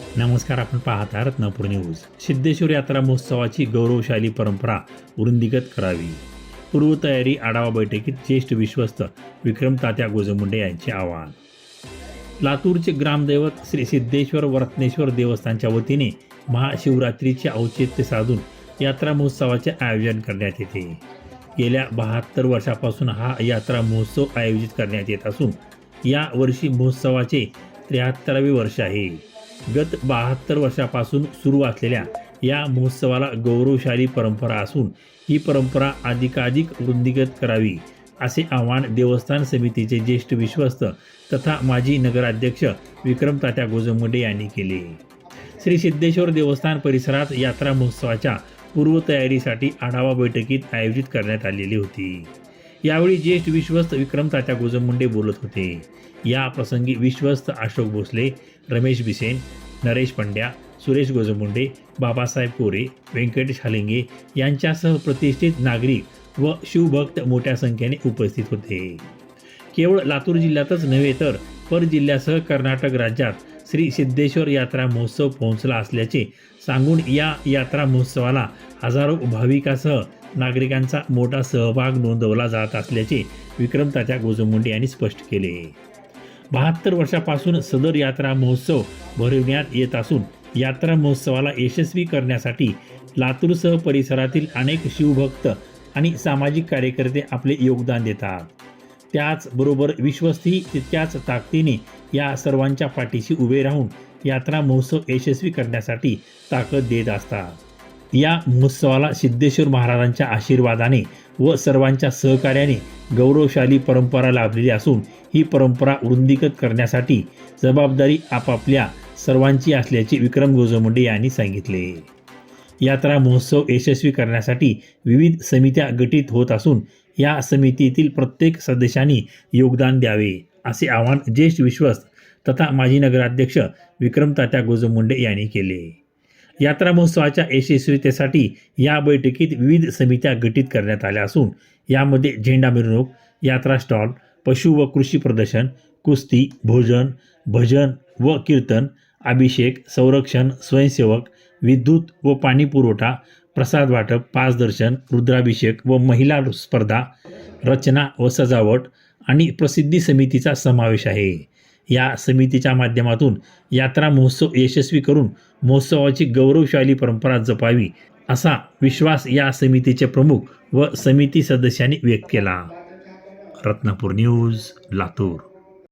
नमस्कार आपण पाहत आहात रत्नापूर न्यूज. सिद्धेश्वर यात्रा महोत्सवाची गौरवशाली परंपरा वृंदीगत करावी. पूर्वतयारी आढावा बैठकीत ज्येष्ठ विश्वस्त विक्रम तात्या गोजमुंडे यांचे आवाहन. लातूरचे ग्रामदैवत श्री सिद्धेश्वर वरत्नेश्वर देवस्थानच्या वतीने महाशिवरात्रीचे औचित्य साधून यात्रा महोत्सवाचे आयोजन करण्यात येते. गेल्या बहात्तर वर्षापासून हा यात्रा महोत्सव आयोजित करण्यात येत असून या वर्षी महोत्सवाचे त्र्याहत्तरावे वर्ष आहे. गत बहात्तर वर्षापासून सुरू असलेल्या या महोत्सवाला गौरवशाली परंपरा असून ही परंपरा अधिकाधिक वृद्धिगत करावी असे आव्हान देवस्थान समितीचे ज्येष्ठ विश्वस्त तथा माजी नगराध्यक्ष विक्रम तात्या गोजमुंडे यांनी केले. श्री सिद्धेश्वर देवस्थान परिसरात यात्रा महोत्सवाच्या पूर्वतयारीसाठी आढावा बैठकीत आयोजित करण्यात आलेली होती. यावेळी ज्येष्ठ विश्वस्त विक्रम तात्या गोजमुंडे बोलत होते. या प्रसंगी विश्वस्त अशोक भोसले रमेश बिसेन नरेश पंड्या सुरेश गोजमुंडे बाबासाहेब कोरे व्यंकटेश हालिंगे यांच्यासह प्रतिष्ठित नागरिक व शिवभक्त मोठ्या संख्येने उपस्थित होते. केवळ लातूर जिल्ह्यातच नव्हे तर पर जिल्ह्यासह कर्नाटक राज्यात श्री सिद्धेश्वर यात्रा महोत्सव पोहोचला असल्याचे सांगून या यात्रा महोत्सवाला हजारो भाविकासह नागरिकांचा मोठा सहभाग नोंदवला जात असल्याचे विक्रम तात्या गोजमुंडे यांनी स्पष्ट केले. बहात्तर वर्षापासून सदर यात्रा महोत्सव भरविण्यात येत असून यात्रा महोत्सवाला यशस्वी करण्यासाठी लातूरसह परिसरातील अनेक शिवभक्त आणि सामाजिक कार्यकर्ते आपले योगदान देतात. त्याचबरोबर विश्वस्तही तितक्याच ताकदीने या सर्वांच्या पाठीशी उभे राहून यात्रा महोत्सव यशस्वी करण्यासाठी ताकद देत असतात. या महोत्सवाला सिद्धेश्वर महाराजांच्या आशीर्वादाने व सर्वांच्या सहकार्याने गौरवशाली परंपरा लाभलेली असून ही परंपरा वृंदीगत करण्यासाठी जबाबदारी आपापल्या सर्वांची असल्याचे विक्रम गोजमुंडे यांनी सांगितले. यात्रा महोत्सव यशस्वी करण्यासाठी विविध समित्या गठीत होत असून या समितीतील प्रत्येक सदस्यांनी योगदान द्यावे असे आवाहन ज्येष्ठ विश्वस्त तथा माजी नगराध्यक्ष विक्रम तात्या गोजमुंडे यांनी केले. यात्रा महोत्सवाच्या यशस्वीतेसाठी या बैठकीत विविध समित्या गठीत करण्यात आल्या असून यामध्ये झेंडा मिरवणूक यात्रा स्टॉल पशु व कृषी प्रदर्शन कुस्ती भोजन भजन व कीर्तन अभिषेक संरक्षण स्वयंसेवक विद्युत व पाणी पुरवठा प्रसाद वाटप पाच दर्शन रुद्राभिषेक व महिला स्पर्धा रचना व सजावट आणि प्रसिद्धी समितीचा समावेश आहे. या समितीच्या माध्यमातून यात्रा महोत्सव यशस्वी करून महोत्सवाची गौरवशाली परंपरा जपावी असा विश्वास या समितीचे प्रमुख व समिती सदस्यांनी व्यक्त केला. रत्नापूर न्यूज लातूर.